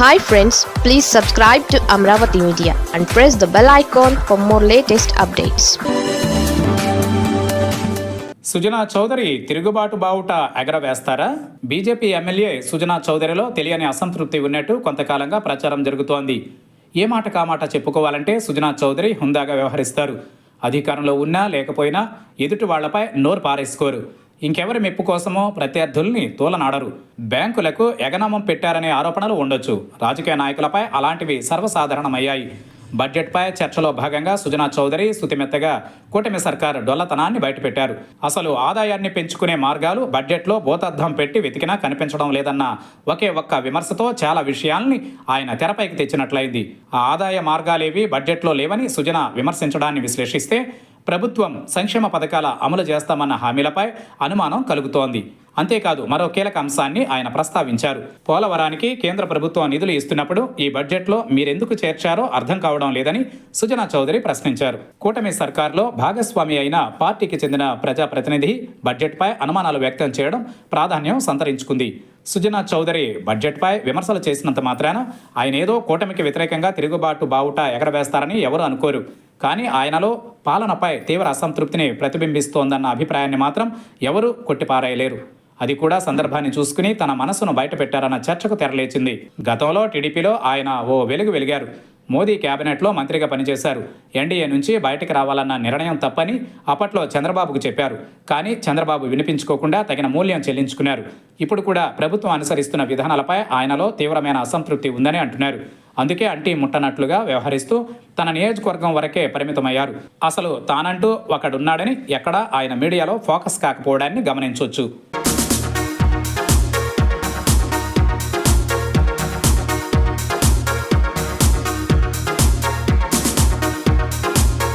Hi friends please subscribe to Amaravati media and press the bell icon for more latest updates Sujana Chowdary తిరుగుబాటు బావుట ఎగరవేస్తారా? BJP MLA Sujana చౌదరిలో తెలియని అసంతృప్తి ఉన్నట్టు కొంతకాలంగా ప్రచారం జరుగుతోంది. ఏ మాట కామాట చెప్పుకోవాలంటే సుజనా చౌదరి హుందాగా వ్యవహరిస్తారు. అధికారంలో ఉన్నా లేకపోయినా ఎదుటి వాళ్ళపై నోరు పారేసుకోరు. ఇంకెవరి మెప్పు కోసమో ప్రత్యర్థుల్ని తూలనాడరు. బ్యాంకులకు ఎగనామం పెట్టారనే ఆరోపణలు ఉండొచ్చు. రాజకీయ నాయకులపై అలాంటివి సర్వసాధారణమయ్యాయి. బడ్జెట్పై చర్చలో భాగంగా సుజనా చౌదరి సుతిమెత్తగా కూటమి సర్కార్ డొల్లతనాన్ని బయటపెట్టారు. అసలు ఆదాయాన్ని పెంచుకునే మార్గాలు బడ్జెట్లో భూతద్దం పెట్టి వెతికినా కనిపించడం లేదన్న ఒకే ఒక్క విమర్శతో చాలా విషయాల్ని ఆయన తెరపైకి తెచ్చినట్లయింది. ఆ ఆదాయ మార్గాలేవి బడ్జెట్లో లేవని సుజన విమర్శించడాన్ని విశ్లేషిస్తే ప్రభుత్వం సంక్షేమ పథకాల అమలు చేస్తామన్న హామీలపై అనుమానం కలుగుతోంది. అంతేకాదు మరో కీలక అంశాన్ని ఆయన ప్రస్తావించారు. పోలవరానికి కేంద్ర ప్రభుత్వం నిధులు ఇస్తున్నప్పుడు ఈ బడ్జెట్లో మీరెందుకు చేర్చారో అర్థం కావడం లేదని సుజనా చౌదరి ప్రశ్నించారు. కూటమి సర్కార్లో భాగస్వామి అయిన పార్టీకి చెందిన ప్రజాప్రతినిధి బడ్జెట్పై అనుమానాలు వ్యక్తం చేయడం ప్రాధాన్యం సంతరించుకుంది. సుజనా చౌదరి బడ్జెట్పై విమర్శలు చేసినంత మాత్రాన ఆయన ఏదో కూటమికి వ్యతిరేకంగా తిరుగుబాటు బావుట ఎగరవేస్తారని ఎవరు అనుకోరు. కానీ ఆయనలో పాలనపై తీవ్ర అసంతృప్తిని ప్రతిబింబిస్తోందన్న అభిప్రాయాన్ని మాత్రం ఎవరూ కొట్టిపారేయలేరు. అది కూడా సందర్భాన్ని చూసుకుని తన మనసును బయటపెట్టారన్న చర్చకు తెరలేచింది. గతంలో టీడీపీలో ఆయన ఓ వెలుగు వెలిగారు. మోదీ కేబినెట్లో మంత్రిగా పనిచేశారు. ఎన్డీఏ నుంచి బయటకు రావాలన్న నిర్ణయం తప్పని అప్పట్లో చంద్రబాబుకు చెప్పారు. కానీ చంద్రబాబు వినిపించుకోకుండా తగిన మూల్యం చెల్లించుకున్నారు. ఇప్పుడు కూడా ప్రభుత్వం అనుసరిస్తున్న విధానాలపై ఆయనలో తీవ్రమైన అసంతృప్తి ఉందని అంటున్నారు. అందుకే అంటి ముట్టనట్లుగా వ్యవహరిస్తూ తన నియోజకవర్గం వరకే పరిమితమయ్యారు. అసలు తానంటూ ఒకడున్నాడని ఎక్కడా ఆయన మీడియాలో ఫోకస్ కాకపోవడాన్ని గమనించవచ్చు